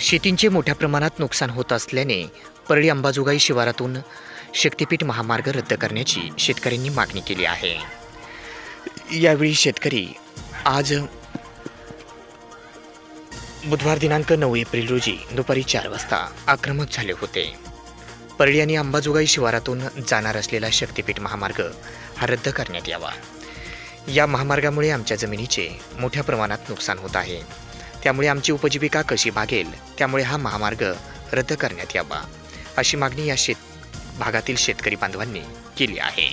शेतींचे मोठ्या प्रमाणात नुकसान होत असल्याने परळी अंबाजोगाई शिवारातून शक्तीपीठ महामार्ग रद्द करण्याची शेतकऱ्यांनी मागणी केली आहे. यावेळी शेतकरी आज बुधवार दिनांक नऊ एप्रिल रोजी दुपारी चार वाजता आक्रमक झाले होते. परळी आणि अंबाजोगाई शिवारातून जाणार असलेला शक्तिपीठ महामार्ग हा रद्द करण्यात यावा. या महामार्गामुळे आमच्या जमिनीचे मोठ्या प्रमाणात नुकसान होत आहे. त्यामुळे आमची उपजीविका कशी भागेल त्यामुळे हा महामार्ग रद्द करण्यात यावा अशी मागणी या शेत भागातील शेतकरी बांधवांनी केली आहे.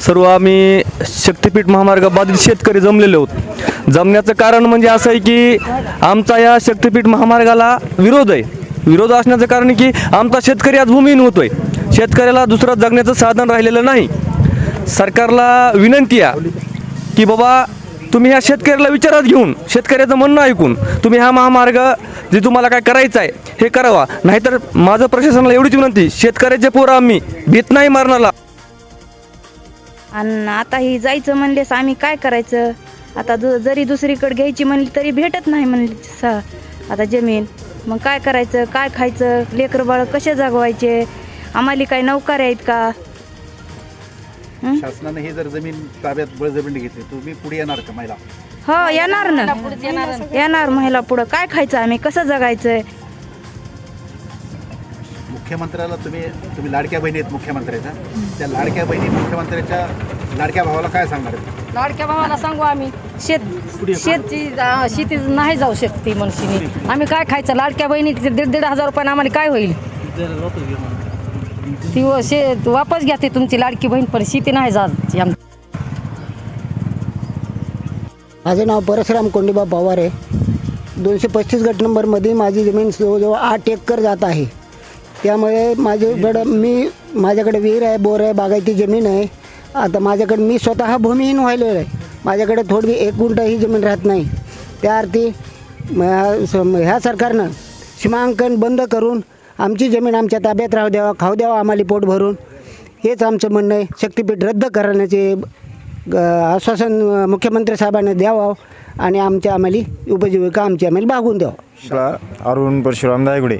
सर्व आम्ही शक्तिपीठ महामार्ग बाधित शेतकरी जमलेले आहोत जमण्याचं कारण म्हणजे असं आहे की आमचा या शक्तिपीठ महामार्गाला विरोध आहे. विरोध असण्याचं कारण की आमचा शेतकरी आज भूमिहीन होतोय. शेतकऱ्याला दुसरं जगण्याचं साधन राहिलेलं नाही. सरकारला विनंती आहे की बाबा तुम्ही ह्या शेतकऱ्याला विचारात घेऊन शेतकऱ्याचं म्हणणं ऐकून तुम्ही हा महामार्ग जे तुम्हाला काय करायचं आहे हे करावा. नाहीतर माझं प्रशासनाला एवढीच विनंती शेतकऱ्याचे पोरं आम्ही भीत नाही मारणाला. आणि आता ही जायचं म्हणलेस आम्ही काय करायचं? आता दु जरी दुसरीकडे घ्यायची म्हणली तरी भेटत नाही म्हणली सा आता जमीन. मग काय करायचं? काय खायचं? लेकरं बाळ कसे जगवायचे? आम्हाला काय नौकार आहेत का? शासनाने ही जर जमीन ताब्यात बळजबरी घेतली तुम्ही पुढे येणार का महिला? हो येणार ना. येणार महिला पुढं. काय खायचं आम्ही? कसं जगायचं मुख्यमंत्र्याला तुम्ही तुम्ही लाडक्या बहिणी आहेत मुख्यमंत्र्याच्या त्या लाडक्या बहिणी मुख्यमंत्र्याच्या लाडक्या भावाला काय सांगणार आहेत? लाडक्या भावाला सांगू आम्ही. शेत शेतची शेती नाही जाऊ शकते मनुष्यनी आम्ही काय खायचं? लाडक्या बहिणी दीड दीड हजार रुपयानं आम्हाला काय होईल? ती असे वापस घ्या ते तुमची लाडकी बहीण पण नाही जात. आम माझं नाव परशुराम कोंडीबा पवार आहे. दोनशे पस्तीस गट नंबरमध्ये माझी जमीन जवळजवळ आठ एकर जात आहे. त्यामुळे माझ्याकडं मी माझ्याकडे विहीर आहे बोर आहे बागायती जमीन आहे. आता माझ्याकडे मी स्वतः भूमिहीन व्हायलेलो आहे माझ्याकडे थोडी एक गुंठ ही जमीन राहत नाही. त्या अर्थी ह्या सरकारनं सीमांकन बंद करून आमची जमीन आमच्या ताब्यात राहू द्यावा खाऊ द्यावा आम्हाला पोट भरून. हेच आमचं म्हणणं आहे. शक्तीपीठ रद्द करण्याचे ग- आश्वासन मुख्यमंत्री साहेबांना द्यावं आणि आमच्या आम्हाला उपजीविका आमची आम्हाला भागून द्यावं. शाळा अरुण परशुराम दायगुडे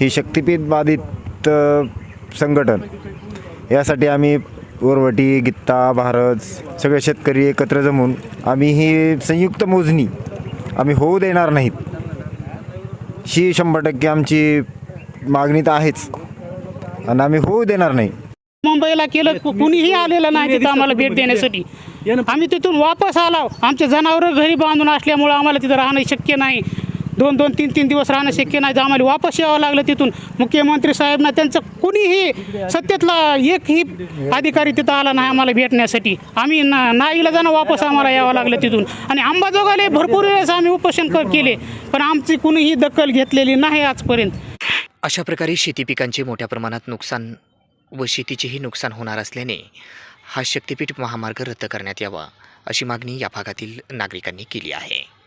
ही शक्तिपीठ बाधित संघटन. यासाठी आम्ही वरवटी गित्ता भारत सगळे शेतकरी एकत्र जमून आम्ही ही संयुक्त मोजणी आम्ही होऊ देणार नाहीत. ही शंभर टक्के आमची मागणी तर आहेच. आणि आम्ही होऊ देणार नाही. मुंबईला केलं कुणीही आलेलं नाही तिथं आम्हाला भेट देण्यासाठी. आम्ही तिथून वापस आलो. आमचे जनावरं घरी बांधून असल्यामुळं आम्हाला तिथं राहणं शक्य नाही. दोन दोन तीन तीन दिवस राहणं शक्य नाही. तर आम्हाला वापस यावं लागलं तिथून. मुख्यमंत्री साहेबना त्यांचं कुणीही सत्तेतला एकही अधिकारी तिथं आला नाही आम्हाला भेटण्यासाठी. आम्ही ना नाईला जाणं वापस आम्हाला यावं लागलं तिथून. आणि अंबाजोगाले भरपूर वेळेस आम्ही उपोषण केले. पण आमची कुणीही दखल घेतलेली नाही आजपर्यंत. अशा प्रकारे शेती पिकांचे मोठ्या प्रमाणात नुकसान व शेतीचेही नुकसान होणार असल्याने हा शक्तिपीठ महामार्ग रद्द करण्यात यावा अशी मागणी या भागातील नागरिकांनी केली आहे.